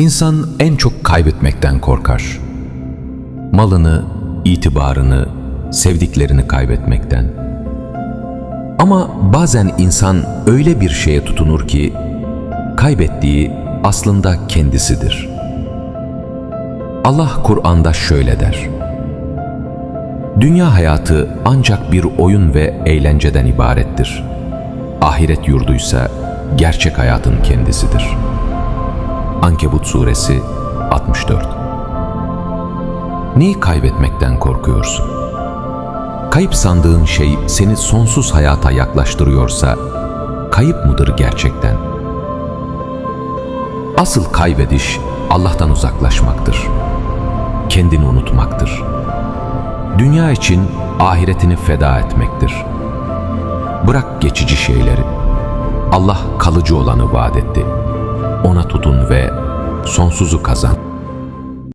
İnsan en çok kaybetmekten korkar. Malını, itibarını, sevdiklerini kaybetmekten. Ama bazen insan öyle bir şeye tutunur ki kaybettiği aslında kendisidir. Allah Kur'an'da şöyle der. Dünya hayatı ancak bir oyun ve eğlenceden ibarettir. Ahiret yurduysa gerçek hayatın kendisidir. Ankebut Suresi 64 Neyi kaybetmekten korkuyorsun? Kayıp sandığın şey seni sonsuz hayata yaklaştırıyorsa, kayıp mıdır gerçekten? Asıl kaybediş Allah'tan uzaklaşmaktır. Kendini unutmaktır. Dünya için ahiretini feda etmektir. Bırak geçici şeyleri. Allah kalıcı olanı vaat etti. Ona tutun ve sonsuzu kazan.